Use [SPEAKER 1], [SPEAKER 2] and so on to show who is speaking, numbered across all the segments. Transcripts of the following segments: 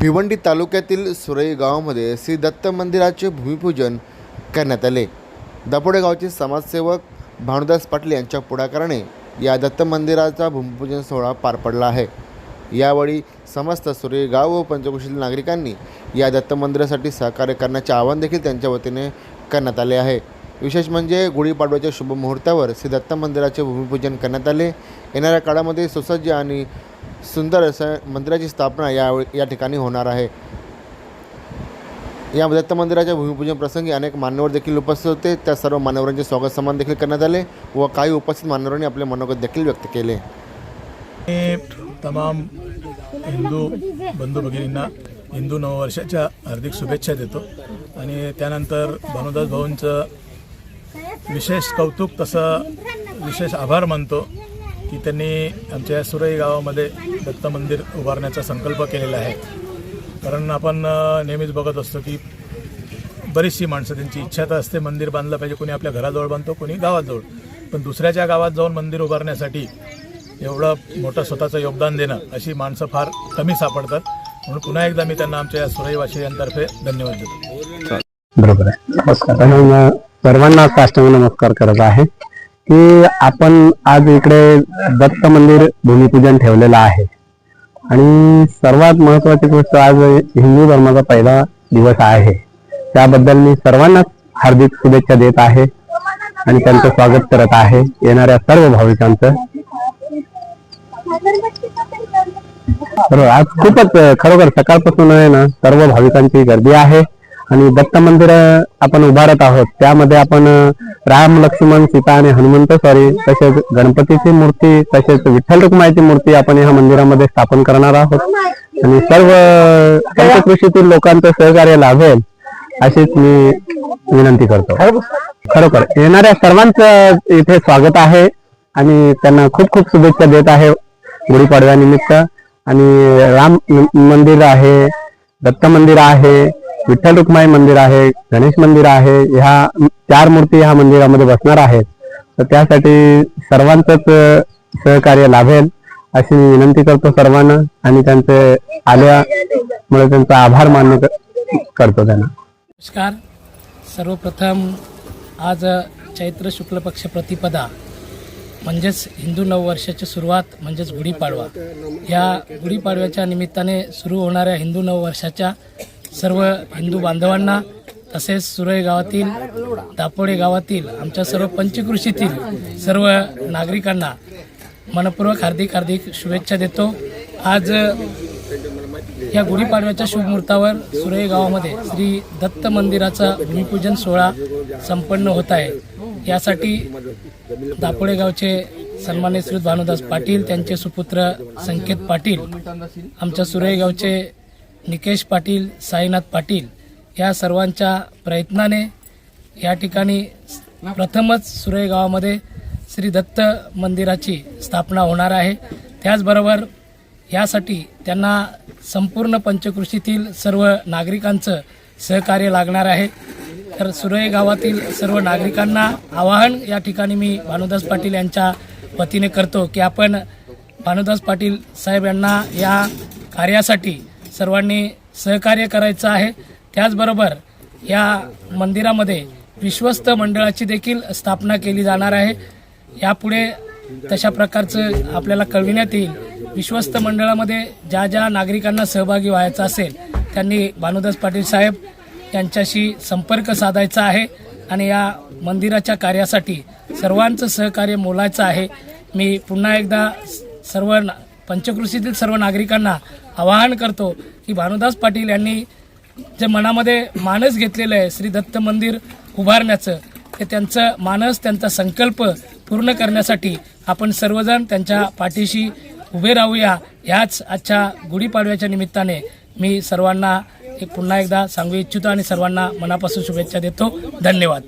[SPEAKER 1] भिवंडी तालुक्यातील सुरई गावामध्ये श्री दत्त मंदिराचे भूमिपूजन करण्यात आले. दापोडे गावचे समाजसेवक भानुदास पाटील यांच्या पुढाकाराने या दत्त मंदिराचा भूमिपूजन सोहळा पार पडला आहे. यावेळी समस्त सुरई गाव व पंचकुशील नागरिकांनी या दत्त मंदिरासाठी सहकार्य करण्याचे आवाहन देखील त्यांच्या वतीने करण्यात आले आहे. विशेष म्हणजे गुढीपाडव्याच्या शुभमुहूर्तावर श्री दत्त मंदिराचे भूमिपूजन करण्यात आले. येणाऱ्या काळामध्ये सुसज्ज आणि सुंदर असं मंदिराची स्थापना या या ठिकाणी होणार आहे. या दत्त मंदिराच्या भूमिपूजन प्रसंगी अनेक मान्यवर देखील उपस्थित होते. त्या सर्व मान्यवरांचे स्वागत सन्मान देखील करण्यात आले व काही उपस्थित मान्यवरांनी आपले मनोगत देखील व्यक्त केले.
[SPEAKER 2] तमाम हिंदू बंधू भगिनींना हिंदू नववर्षाच्या हार्दिक शुभेच्छा देतो. आणि त्यानंतर भानुदास भाऊंचं विशेष कौतुक तसं विशेष आभार मानतो. की त्यांनी आमच्या सुरई गावामध्ये दत्त मंदिर उभारण्याचा संकल्प केलेला आहे. कारण आपण नेहमीच बघत असतो की बरीचशी माणसं त्यांची इच्छा तर असते मंदिर बांधलं पाहिजे कोणी आपल्या घराजवळ बांधतो कोणी गावाजवळ. पण दुसऱ्याच्या गावात जाऊन मंदिर उभारण्यासाठी एवढं मोठं स्वतःचं योगदान देणं अशी माणसं फार कमी सापडतात. म्हणून पुन्हा एकदा मी त्यांना आमच्या या सुरईवासियांतर्फे धन्यवाद देतो.
[SPEAKER 3] बरोबर आहे. नमस्कार. सर्वांना साष्टांग नमस्कार करत आहे. की आपण आज इकडे दत्त मंदिर भूमिपूजन ठेवलेलं आहे. आणि सर्वात महत्वाची गोष्ट आज हिंदू धर्माचा पहिला दिवस आहे. त्याबद्दल मी सर्वांनाच हार्दिक शुभेच्छा देत आहे आणि त्यांचं स्वागत करत आहे येणाऱ्या सर्व भाविकांचं. बरोबर आज खूपच खरोखर सकाळपासून आहे ना सर्व भाविकांची गर्दी आहे. आणि दत्त मंदिर आपण उभारत आहोत. त्यामध्ये आपण राम लक्ष्मण सीता आणि हनुमंत सॉरी तसेच गणपतीची मूर्ती तसेच विठ्ठल रुक्माईची मूर्ती आपण ह्या मंदिरामध्ये स्थापन करणार आहोत. आणि सर्व पंचकृषीतील लोकांचं सहकार्य लाभेल अशीच मी विनंती करतो. खरोखर येणाऱ्या सर्वांचं इथे स्वागत आहे. आणि त्यांना खूप खूप शुभेच्छा देत आहे गुढीपाडव्यानिमित्त. आणि राम मंदिर आहे दत्त मंदिर आहे विठ्ठल रुक्माई मंदिर आहे गणेश मंदिर आहे ह्या चार मूर्ती ह्या मंदिरामध्ये बसणार आहेत. तर त्यासाठी सर्वांचंच सहकार्य लाभेल अशी मी विनंती करतो सर्वांना आणि त्यांचे आल्यामुळे त्यांचा आभार मान्य करतो त्यांना.
[SPEAKER 4] नमस्कार. सर्वप्रथम आज चैत्र शुक्ल पक्ष प्रतिपदा म्हणजेच हिंदू नववर्षाची सुरुवात म्हणजेच गुढीपाडवा. या गुढीपाडव्याच्या निमित्ताने सुरू होणाऱ्या हिंदू नववर्षाच्या सर्व हिंदू बांधवांना तसेच सुरई गावातील दापोडे गावातील आमच्या सर्व पंचकृषीतील सर्व नागरिकांना मनपूर्वक हार्दिक हार्दिक शुभेच्छा देतो. आज या गुढीपाडव्याच्या शुभमुहूर्तावर सुरई गावामध्ये श्री दत्त मंदिराचा भूमिपूजन सोहळा संपन्न होत आहे. यासाठी दापोडे गावचे सन्मान्य श्री भानुदास पाटील त्यांचे सुपुत्र संकेत पाटील आमच्या सुरई गावचे निकेश पाटील साईनाथ पाटील या सर्वांच्या प्रयत्नाने या ठिकाणी प्रथमच सुरई गावामध्ये श्री दत्त मंदिराची स्थापना होणार आहे. त्याचबरोबर यासाठी त्यांना संपूर्ण पंचकृषीतील सर्व नागरिकांचं सहकार्य लागणार आहे. तर सुरई गावातील सर्व नागरिकांना आवाहन या ठिकाणी मी भानुदास पाटील यांच्या वतीने करतो की आपण भानुदास पाटील साहेब यांना या कार्यासाठी सर्वांनी सहकार्य करायचं आहे. त्याचबरोबर या मंदिरामध्ये विश्वस्त मंडळाची देखील स्थापना केली जाणार आहे. यापुढे तशा प्रकारचं आपल्याला कळविण्यात येईल. विश्वस्त मंडळामध्ये ज्या ज्या नागरिकांना सहभागी व्हायचं असेल त्यांनी भानुदास पाटील साहेब यांच्याशी संपर्क साधायचा आहे आणि या मंदिराच्या कार्यासाठी सर्वांचं सहकार्य मोलायचं आहे. मी पुन्हा एकदा सर्व ना- पंचकृषीतील सर्व नागरिकांना आवाहन करतो की भानुदास पाटील यांनी जे मनामध्ये मानस घेतलेलं आहे श्री दत्त मंदिर उभारण्याचं ते त्यांचं मानस त्यांचा संकल्प पूर्ण करण्यासाठी आपण सर्वजण त्यांच्या पाठीशी उभे राहूया. ह्याच आजच्या गुढीपाडव्याच्या निमित्ताने मी सर्वांना एक पुन्हा एकदा सांगू इच्छितो आणि सर्वांना मनापासून शुभेच्छा देतो. धन्यवाद.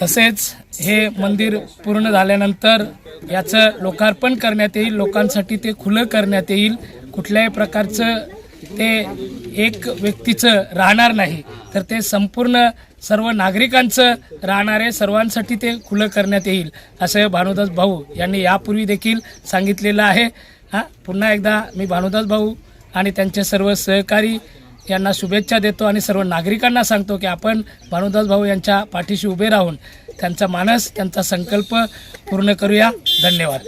[SPEAKER 4] तसेच हे मंदिर पूर्ण झाल्यानंतर याचं लोकार्पण करण्यात येईल लोकांसाठी ते खुलं करण्यात येईल. कुठल्याही प्रकारचं ते एक व्यक्तीचं राहणार नाही. तर ते संपूर्ण सर्व नागरिकांचं राहणार आहे सर्वांसाठी ते खुलं करण्यात येईल असं भानुदास भाऊ यांनी यापूर्वी देखील सांगितलेलं आहे. हां पुन्हा एकदा मी भानुदास भाऊ आणि त्यांचे सर्व सहकारी यांना शुभेच्छा देतो आणि सर्व नागरिकांना सांगतो की आपण भानुदास भाऊ यांच्या पाठीशी उभे राहून त्यांचा मानस त्यांचा संकल्प पूर्ण करूया. धन्यवाद.